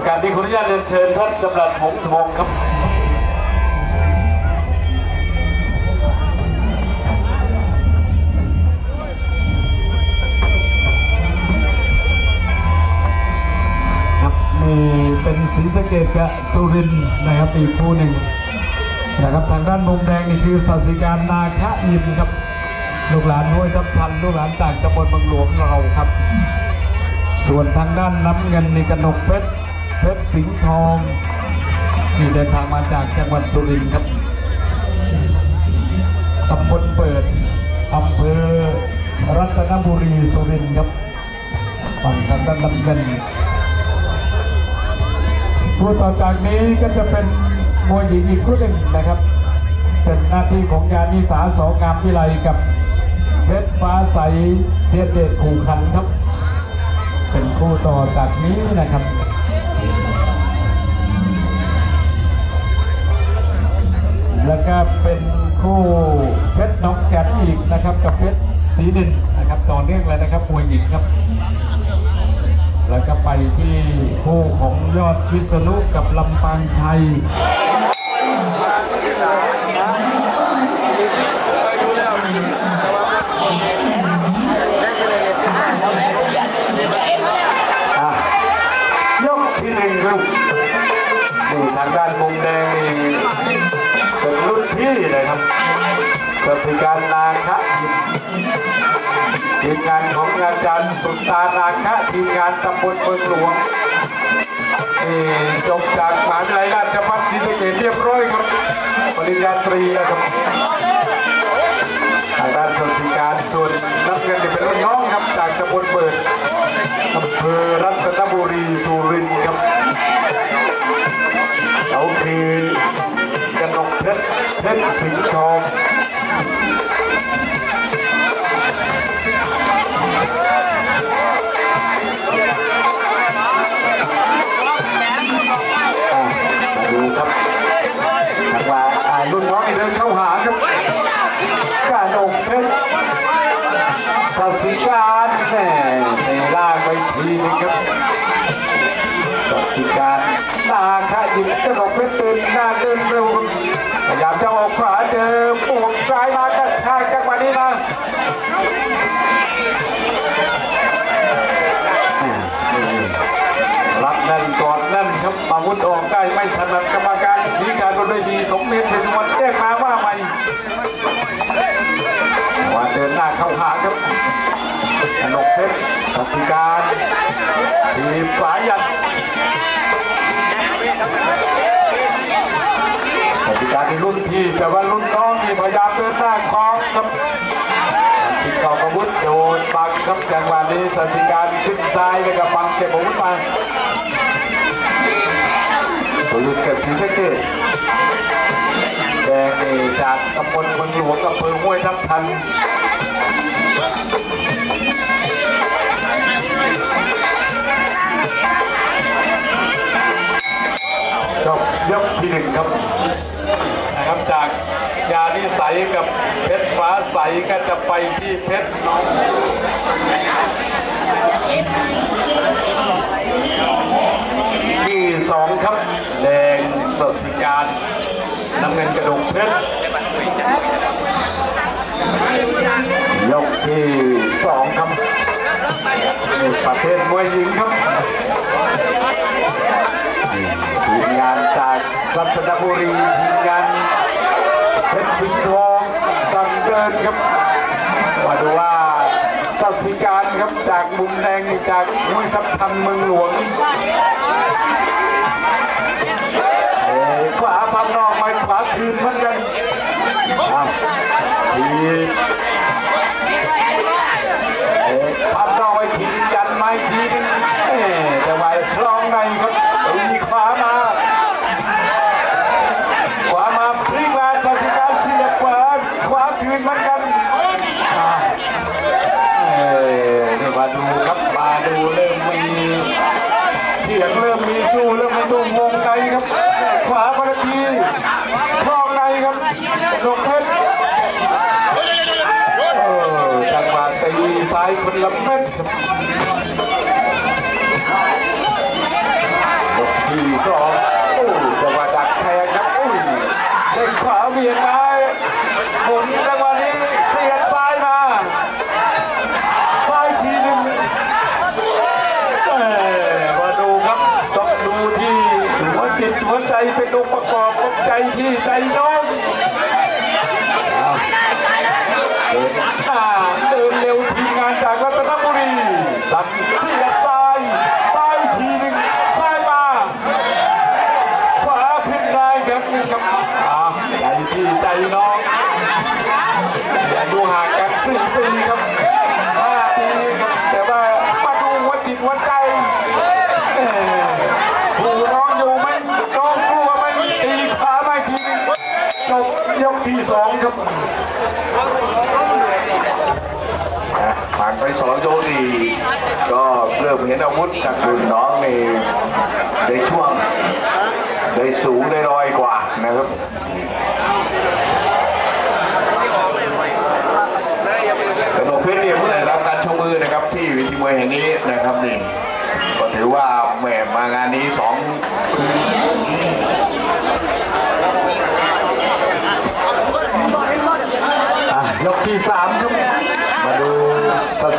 ประกาศนี้ขออนุญาตเรียนเชิญท่านจำรัดหงทองครับครับนี่เป็นศรีสะเกดกับสุรินทร์นะครับอีกคู่หนึ่งนะครับทางด้านมุมแดงนี่คือสัสิการนาคะยิมครับลูกหลานห้วยทับทันลูกหลานจากตำบลบางหลวงเราครับ ส่วนทางด้านน้ำเงินนี่กนกเพชร เพชรสิงห์ทองนี่เดินทางมาจากจังหวัดสุรินทร์ครับตำบลเปิดอำเภอรัตนบุรีสุรินทร์ครับฝั่งทางด้านน้ำเงินคู่ต่อจากนี้ก็จะเป็นมวยหญิงอีกคู่หนึ่งนะครับ เป็นหน้าที่ของยานิสาสองงามวิไลกับเพชรฟ้าใสเสียเดชขู่ขันครับ เป็นคู่ต่อจากนี้นะครับ แล้วก็เป็นคู่เพชรน้องแกนอีกนะครับ กับเพชรสีดินนะครับต่อเนื่องเลยนะครับมวยหญิงครับ แล้วก็ไปที่คู่ของยอดพิษณุกับลำปางชัย กสิการนาคะทีมงานของอาจารย์สุตานาคะทีมงานตำบลเมืองหลวงนี่จบจากมหาวิทยาลัยราชภัฏศรีสะเกษเรียบร้อยครับปริญญาตรีนะครับทางด้านสสิการส่วนนักเรียนเนี่เป็นรุ่นน้องครับจากตำบลเปิดอำเภอรัตนบุรีสุรินทร์ครับเขาคือกนกเพชรเพชรสิงห์ทอง ดูครับทางว่าอ่ารุ่นน้องนี่เดินเข้าหาครับกาดกเพชรสัสิการแหม่เตะล่างไปทีนึงครับสัสิการตาขะยิงกระดก ดแน่นครับอาวุธออกได้ไม่ถนัดกรรมการชี้การบนเวทีสมเด็จเป็นวันแจ้งมาว่าไม่ว่าเดินหน้าเข้าหาครับกนกเพชรสัสิการทีมสายันสัสิการในรุ่นพี่แต่ว่ารุ่นน้องนี่พยายามเดินหน้าคล้องครับทิงเก่าอาวุธโดนบังครับจังหวะนี้สัสิการขึ้นซ้ายแล้วก็บังเก็บอาวุธมา ตัวลุกกับศรีสะเกษแดงนี่จากตำบลเมืองหลวงกับเมือห้วยทับทันจบยกที่หนึ่งครับนะครับจากยานิสัยกับเพชรฟ้าใสก็จะไปที่เพชรน้องที่สองครับแดงสดสิการ น้ำ เงินกระดกเพชรยกที่สองครับประเภทมวยหญิงครับทีมงานจากรัตนบุรีทีมงานเพชรสิงห์ทองสังเดินครับมาดูว่าสัตสิการครับจากมุมแดงจากห้วยทับทันเมืองหลวง ลงเพชรจังหวะตีซ้ายคนละเม็ดยกทีสองโอ้จังหวะดักแทงครับโด้ขวาเวียนมาหมุนจังหวะนี้เสียดซ้มาซ้ทีนึ่งมาดูครับต้องดูทีหัวจิตหัวใจเป็นองค์ประกอบของใจที่ใจน้อย สองโยกนี่ก็เริ่มเห็นอาวุธจากรุ่นน้องในในช่วงได้สูงได้ลอยกว่านะครับ สั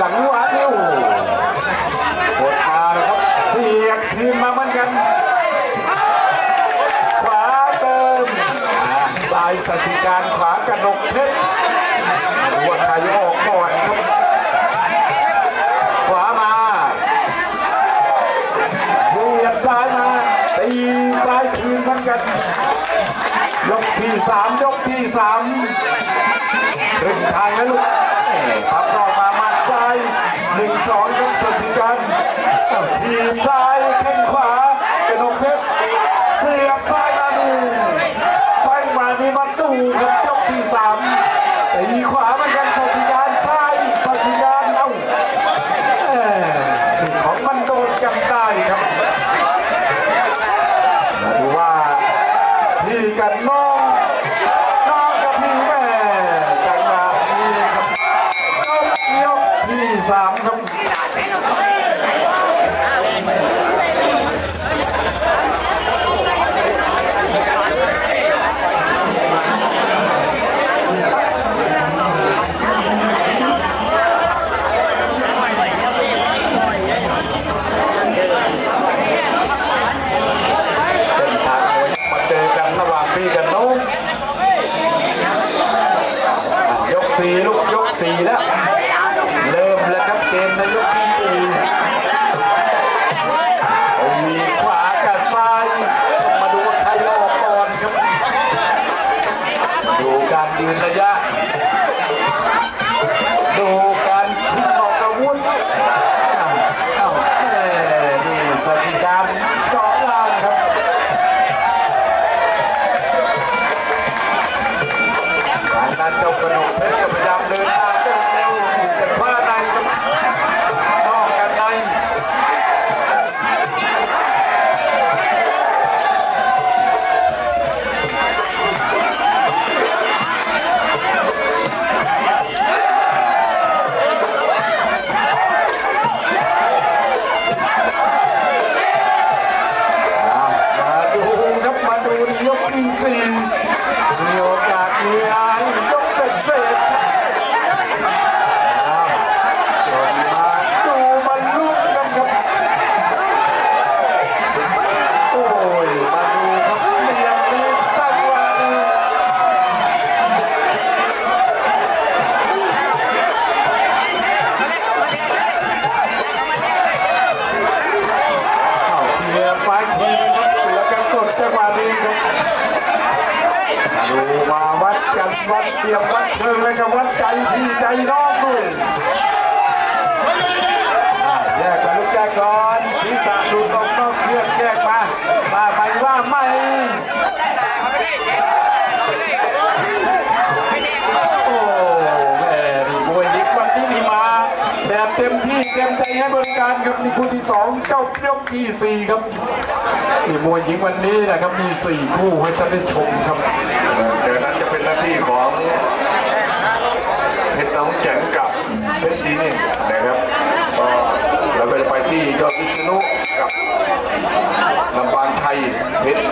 จังวะนี้โอ้โหกดมานะครับเสียบคืนมาเหมือนกัน ขวาเติมอ่ายสัจิการขวากระนกเพชรมาดูว่าใครออกก่อนครับขวามาเสียบซ้ายมาตีซ้ายคืนเหมือนกันยกที่สามยกที่สามครึ่งทางแล้วลูกเอ้ยพับ งสองยกสุดสิกันทีมซ้ายแข้งขวาเป็นองเพชรเสียบซ้ายมาดูไปมานี่มาดูครับยกที่สามตีขวาเหมือนกันสุดสิกันซ้ายสุดสิกันเอ้าของมันโดนกันได้ครับ อ วัดเตรียมวัดเชิงเลยกับวัดใจพี่ใจน้องด้วยแยกกันลูกแยกก่อนศีรษะดูตรงนอกเครื่องแยกมามาไปว่าไม่โอ้แม่นี่มวยยิกวันนี้นี่มาแบบเต็มที่เต็มใจให้บริการครับนี่คู่ที่สองเจ้ายกที่สี่ครับนี่มวยหญิงวันนี้นะครับมีสี่คู่ให้ท่านได้ชมครับ ที่ของเพชรน้องแจ๋งกับเพชรซีนี่นะครับก็เราก็จะไปที่ยอดวิษณุกับลำปางไทยเพชร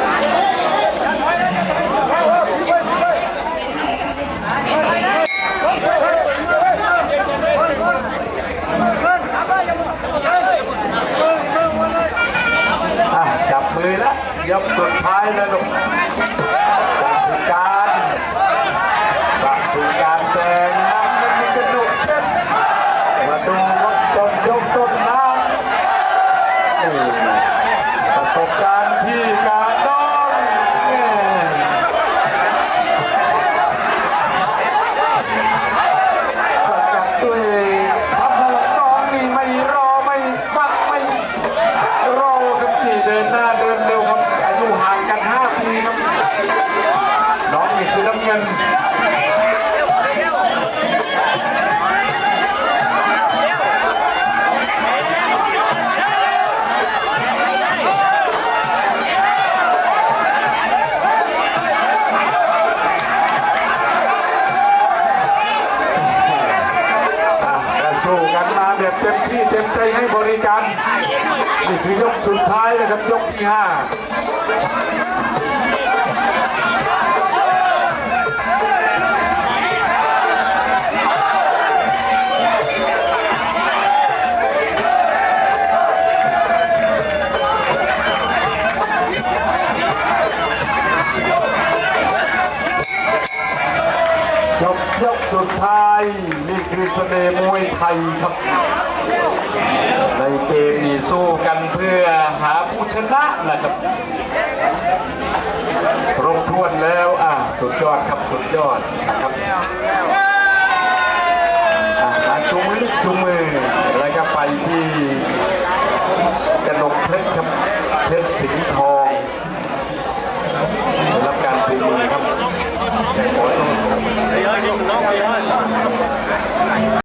คือเสน่ห์มวยไทยครับ ในเกมนี้สู้กันเพื่อหาผู้ชนะนะครับครบถ้วนแล้วอะสุดยอดครับสุดยอดนะครับอะชูมือชูมือแล้วก็ไปที่